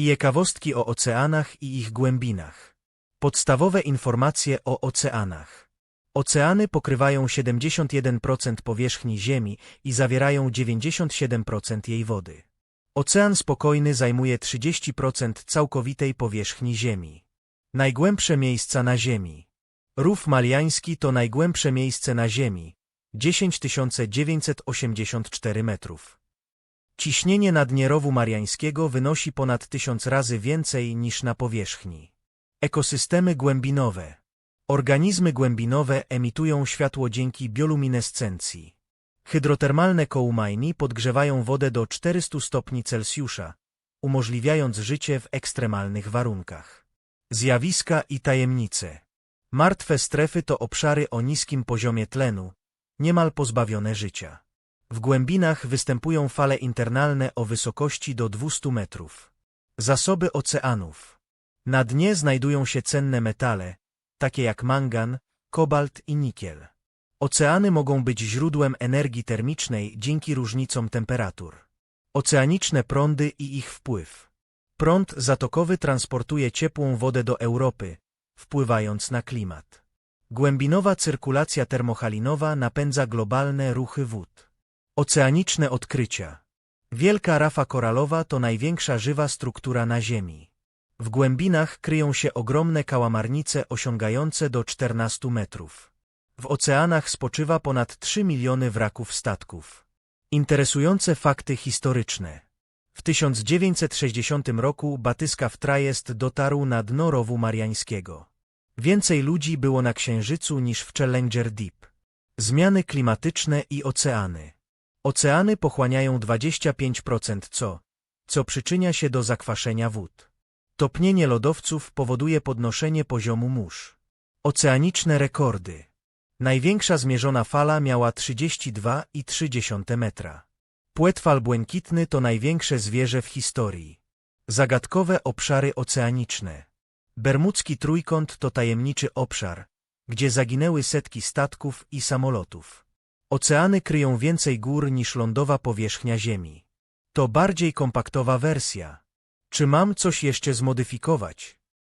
i ciekawostki o oceanach i ich głębinach. Podstawowe informacje o oceanach. Oceany pokrywają 71% powierzchni Ziemi i zawierają 97% jej wody. Ocean spokojny zajmuje 30% całkowitej powierzchni Ziemi. Najgłębsze miejsca na Ziemi. Rów Maliański to najgłębsze miejsce na Ziemi, 10 984 metrów. Ciśnienie na dnie rowu mariańskiego wynosi ponad tysiąc razy więcej niż na powierzchni. Ekosystemy głębinowe. Organizmy głębinowe emitują światło dzięki bioluminescencji. Hydrotermalne kołmajni podgrzewają wodę do 400 stopni Celsjusza, umożliwiając życie w ekstremalnych warunkach. Zjawiska i tajemnice. Martwe strefy to obszary o niskim poziomie tlenu, niemal pozbawione życia. W głębinach występują fale internalne o wysokości do 200 metrów. Zasoby oceanów. Na dnie znajdują się cenne metale, takie jak mangan, kobalt i nikiel. Oceany mogą być źródłem energii termicznej dzięki różnicom temperatur. Oceaniczne prądy i ich wpływ. Prąd zatokowy transportuje ciepłą wodę do Europy, wpływając na klimat. Głębinowa cyrkulacja termochalinowa napędza globalne ruchy wód. Oceaniczne odkrycia. Wielka rafa koralowa to największa żywa struktura na Ziemi. W głębinach kryją się ogromne kałamarnice osiągające do 14 metrów. W oceanach spoczywa ponad 3 miliony wraków statków. Interesujące fakty historyczne. W 1960 roku batyskaw Trajest dotarł na dno rowu mariańskiego. Więcej ludzi było na Księżycu niż w Challenger Deep. Zmiany klimatyczne i oceany. Oceany pochłaniają 25% co, co przyczynia się do zakwaszenia wód. Topnienie lodowców powoduje podnoszenie poziomu mórz. Oceaniczne rekordy. Największa zmierzona fala miała 32,3 metra. Płetwal błękitny to największe zwierzę w historii. Zagadkowe obszary oceaniczne. Bermudzki Trójkąt to tajemniczy obszar, gdzie zaginęły setki statków i samolotów. Oceany kryją więcej gór niż lądowa powierzchnia Ziemi. To bardziej kompaktowa wersja. Czy mam coś jeszcze zmodyfikować?